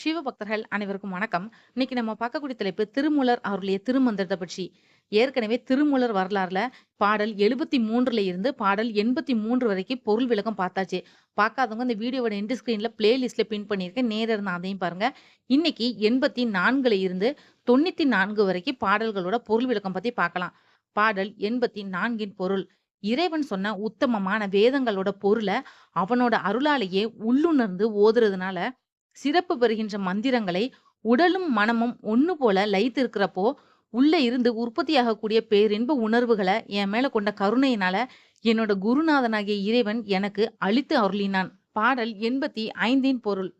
சிவபக்தர்கள் அனைவருக்கும் வணக்கம். இன்னைக்கு நம்ம பார்க்கக்கூடிய தலைப்பு திருமூலர் அவருடைய திருமந்திரத்தை பற்றி. ஏற்கனவே திருமூலர் வரலாறுல பாடல் 73ல இருந்து பாடல் 83 வரைக்கும் பொருள் விளக்கம் பார்த்தாச்சு. பார்க்காதவங்க இந்த வீடியோவோட எண்ட் ஸ்கிரீன்ல பிளேலிஸ்ட்ல பின் பண்ணியிருக்கேன். நேரம் இருந்தா அதையும் பாருங்க. இன்னைக்கு 84ல இருந்து 94 வரைக்கும் பாடல்களோட பொருள் விளக்கம் பத்தி பார்க்கலாம். பாடல் 84ன் பொருள் இறைவன் சொன்ன உத்தமமான வேதங்களோட பொருளை அவனோட அருளாலேயே உள்ளுணர்ந்து ஓதுறதுனால சிறப்பு பெறுகின்ற மந்திரங்களை உடலும் மனமும் ஒன்று போல லயித்திருக்கிறப்போ உள்ள இருந்து உற்பத்தியாகக்கூடிய பேரின்ப உணர்வுகளை என் மேல கொண்ட கருணையினால என்னோட குருநாதனாகிய இறைவன் எனக்கு அளித்து அருளினான். பாடல் 85ன் பொருள்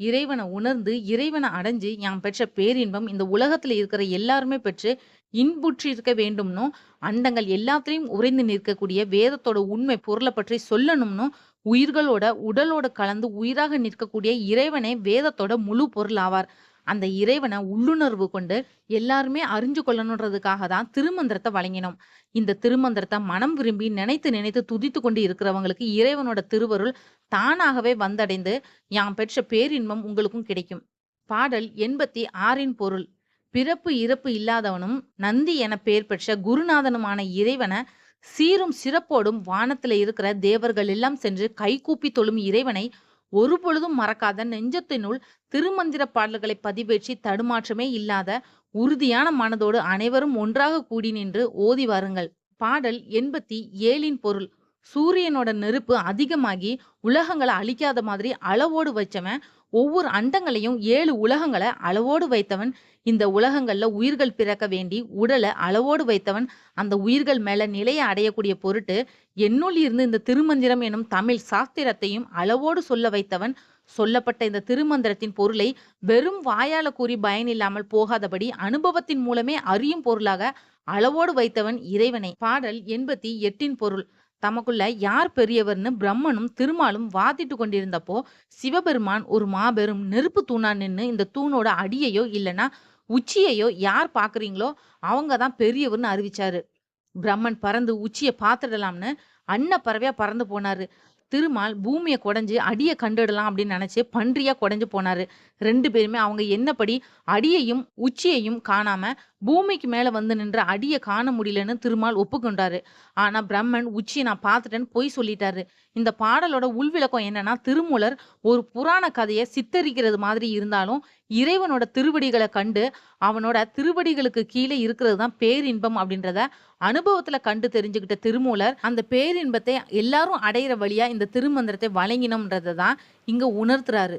இறைவனை உணர்ந்து இறைவனை அடைஞ்சு யாம் பெற்ற பேரின்பம் இந்த உலகத்துல இருக்கிற எல்லாருமே பெற்று இன்புற்றிருக்க வேண்டும்னும் அண்டங்கள் எல்லாத்திலையும் உறைந்து நிற்கக்கூடிய வேதத்தோட உண்மை பொருளை பற்றி சொல்லணும்னும் உயிர்களோட உடலோட கலந்து உயிராக நிற்கக்கூடிய இறைவனே வேதத்தோட முழு பொருள் ஆவார். அந்த இறைவனை உள்ளுணர்வு கொண்டு எல்லாருமே அறிஞ்சு கொள்ளணுன்றதுக்காக தான் திருமந்திரத்தை வழங்கினோம். இந்த திருமந்திரத்தை மனம் விரும்பி நினைத்து நினைத்து துதித்து கொண்டு இருக்கிறவங்களுக்கு இறைவனோட திருவருள் தானாகவே வந்தடைந்து யாம் பெற்ற பேரின்பம் உங்களுக்கும் கிடைக்கும். பாடல் 86ன் பொருள் பிறப்பு இறப்பு இல்லாதவனும் நந்தி என பெயர் பெற்ற குருநாதனுமான இறைவன சீரும் சிறப்போடும் வானத்துல இருக்கிற தேவர்கள் எல்லாம் சென்று கைகூப்பி தொழும் இறைவனை ஒருபொழுதும் மறக்காத நெஞ்சத்தினுள் திருமந்திர பாடல்களை பதிவேற்றி தடுமாற்றமே இல்லாத உறுதியான மனதோடு அனைவரும் ஒன்றாக கூடி நின்று ஓதி வாருங்கள். பாடல் 87ன் பொருள் சூரியனோட நெருப்பு அதிகமாகி உலகங்களை அழிக்காத மாதிரி அளவோடு வச்சவன் ஒவ்வொரு அண்டங்களையும் ஏழு உலகங்களை அளவோடு வைத்தவன் இந்த உலகங்கள்ல உயிர்கள் பிறக்க வேண்டி உடலை அளவோடு வைத்தவன் அந்த உயிர்கள் மேல நிலைய அடையக்கூடிய பொருட்டு என்னுள் இருந்து இந்த திருமந்திரம் எனும் தமிழ் சாஸ்திரத்தையும் அளவோடு சொல்ல வைத்தவன் சொல்லப்பட்ட இந்த திருமந்திரத்தின் பொருளை வெறும் வாயால கூறி பயனில்லாமல் போகாதபடி அனுபவத்தின் மூலமே அறியும் பொருளாக அளவோடு வைத்தவன் இறைவனை. பாடல் 88ன் பொருள். தமக்குள்ள யார் பெரியவர்னு பிரம்மனும் திருமாலும் வாதிட்டு கொண்டிருந்தப்போ சிவபெருமான் ஒரு மாபெரும் நெருப்பு தூணா நின்று இந்த தூணோட அடியையோ இல்லனா உச்சியையோ யார் பாக்குறீங்களோ அவங்க தான் பெரியவர்னு அறிவிச்சாரு. பிரம்மன் பறந்து உச்சியை பார்த்துடலாம்னு அன்ன பறவையா பறந்து போனாரு. திருமால் பூமியை கொடைஞ்சு அடியை கண்டுடலாம் அப்படின்னு நினைச்சு பன்றியா கொடைஞ்சு போனாரு. ரெண்டு பேருமே அவங்க என்னப்படி அடியையும் உச்சியையும் காணாம பூமிக்கு மேலே வந்து நின்ற அடியை காண முடியலன்னு திருமால் ஒப்புக்கொண்டாரு. ஆனால் பிரம்மன் உச்சியை நான் பார்த்துட்டேன்னு பொய் சொல்லிட்டாரு. இந்த பாடலோட உள்விளக்கம் என்னன்னா திருமூலர் ஒரு புராண கதையை சித்தரிக்கிறது மாதிரி இருந்தாலும் இறைவனோட திருவடிகளை கண்டு அவனோட திருவடிகளுக்கு கீழே இருக்கிறது தான் பேரின்பம் அப்படின்றத அனுபவத்துல கண்டு தெரிஞ்சுக்கிட்ட திருமூலர் அந்த பேரின்பத்தை எல்லாரும் அடையிற வழியா இந்த திருமந்திரத்தை வழங்கினோம்ன்றதை தான் இங்க உணர்த்துறாரு.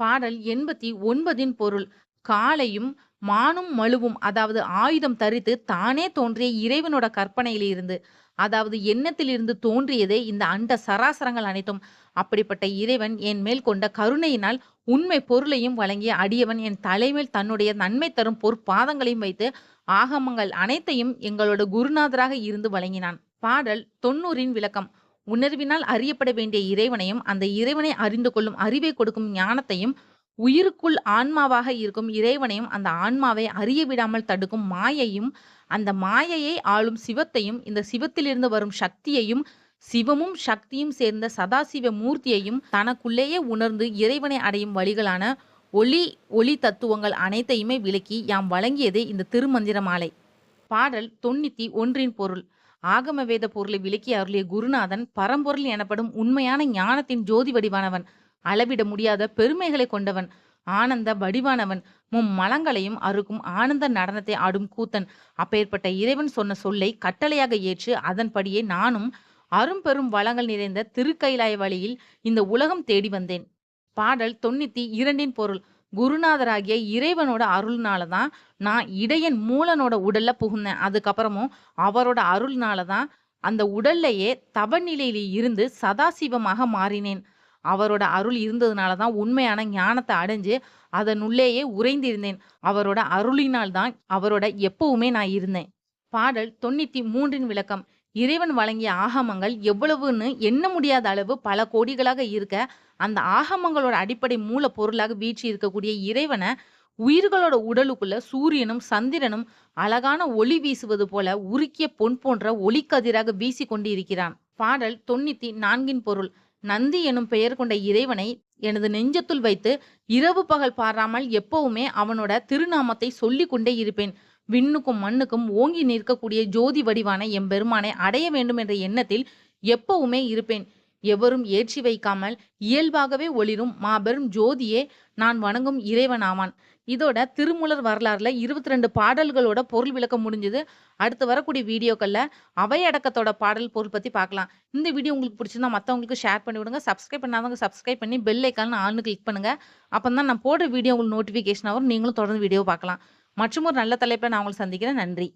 பாடல் 89ன் பொருள் காலையும் மானும் மழுவும் அதாவது ஆயுதம் தரித்து தானே தோன்றிய இறைவனோட கற்பனையிலிருந்து அதாவது எண்ணத்திலிருந்து தோன்றியதே இந்த அண்ட சராசரங்கள் அனைத்தும். அப்படிப்பட்ட இறைவன் என் மேல் கொண்ட கருணையினால் உண்மை பொருளையும் வழங்கிய அடியவன் என் தலைமேல் தன்னுடைய நன்மை தரும் பொற்பாதங்களையும் வைத்து ஆகமங்கள் அனைத்தையும் எங்களோட குருநாதராக இருந்து வழங்கினான். பாடல் 90ன் விளக்கம் உணர்வினால் அறியப்பட வேண்டிய இறைவனையும் அந்த இறைவனை அறிந்து கொள்ளும் அறிவை கொடுக்கும் ஞானத்தையும் உயிருக்குள் ஆன்மாவாக இருக்கும் இறைவனையும் அந்த ஆன்மாவை அறிய விடாமல் தடுக்கும் மாயையும் அந்த மாயையை ஆளும் சிவத்தையும் இந்த சிவத்திலிருந்து வரும் சக்தியையும் சிவமும் சக்தியும் சேர்ந்த சதாசிவ மூர்த்தியையும் தனக்குள்ளேயே உணர்ந்து இறைவனை அடையும் வழிகளான ஒளி ஒளி தத்துவங்கள் அனைத்தையுமே விளக்கி யாம் வழங்கியதே இந்த திருமந்திர மாலை. பாடல் 91ன் பொருள் ஆகம வேத பொருளை விளக்கி அருளிய குருநாதன் பரம்பொருள் எனப்படும் உண்மையான ஞானத்தின் ஜோதி வடிவானவன். அளவிட முடியாத பெருமைகளை கொண்டவன். ஆனந்த வடிவானவன். மும் மலங்களையும் அறுக்கும் ஆனந்த நடனத்தை ஆடும் கூத்தன். அப்பேற்பட்ட இறைவன் சொன்ன சொல்லை கட்டளையாக ஏற்று அதன்படியே நானும் அரும்பெரும் வளங்கள் நிறைந்த திருக்கைலாய வழியில் இந்த உலகம் தேடி வந்தேன். பாடல் 92ன் பொருள் குருநாதராகிய இறைவனோட அருள்னால தான் நான் இடையன் மூலனோட உடல்ல புகுந்தேன். அதுக்கப்புறமும் அவரோட அருள்னால தான் அந்த உடல்லையே தவநிலையில இருந்து சதாசிவமாக மாறினேன். அவரோட அருள் இருந்ததுனால தான் உண்மையான ஞானத்தை அடைஞ்சு அதனுள்ளேயே உறைந்திருந்தேன். அவரோட அருளினால் தான் அவரோட எப்பவுமே நான் இருந்தேன். பாடல் 93ன் விளக்கம் இறைவன் வழங்கிய ஆகமங்கள் எவ்வளவுன்னு எண்ண முடியாத அளவு பல கோடிகளாக இருக்க அந்த ஆகமங்களோட அடிப்படை மூல பொருளாக வீற்றி இருக்கக்கூடிய இறைவனை உயிர்களோட உடலுக்குள்ள சூரியனும் சந்திரனும் அழகான ஒளி வீசுவது போல உருக்கிய பொன் போன்ற ஒளிக்கதிராக வீசி கொண்டு இருக்கிறான். பாடல் 94ன் பொருள் நந்தி எனும் பெயர் கொண்ட இறைவனை எனது நெஞ்சத்துள் வைத்து இரவு பகல் பாராமல் எப்பவுமே அவனோட திருநாமத்தை சொல்லிக் கொண்டே இருப்பேன். விண்ணுக்கும் மண்ணுக்கும் ஓங்கி நிற்கக்கூடிய ஜோதி வடிவான எம்பெருமானை அடைய வேண்டும் என்ற எண்ணத்தில் எப்பவுமே இருப்பேன். எவரும் ஏற்றி வைக்காமல் இயல்பாகவே ஒளிரும் மாபெரும் ஜோதியே நான் வணங்கும் இறைவனாவான். இதோட திருமூலர் வரலாறுல இருபத்தி ரெண்டு பாடல்களோட பொருள் விளக்கம் முடிஞ்சது. அடுத்து வரக்கூடிய வீடியோக்கள்ல அவையடக்கத்தோட பாடல் பொருள் பத்தி பார்க்கலாம் இந்த வீடியோ உங்களுக்கு பிடிச்சிருந்தா மற்றவங்களுக்கு ஷேர் பண்ணி விடுங்க. சப்ஸ்கிரைப் பண்ணாதவங்க சப்ஸ்கிரைப் பண்ணி பெல் ஐக்கான் ஆள்னு கிளிக் பண்ணுங்க. அப்போ தான் நான் போடுற வீடியோ உங்களுக்கு நோட்டிஃபிகேஷன் வரும். நீங்களும் தொடர்ந்து வீடியோ பார்க்கலாம். மற்றும் ஒரு நல்ல தலைப்பில் நான் உங்களை சந்திக்கிறேன். நன்றி.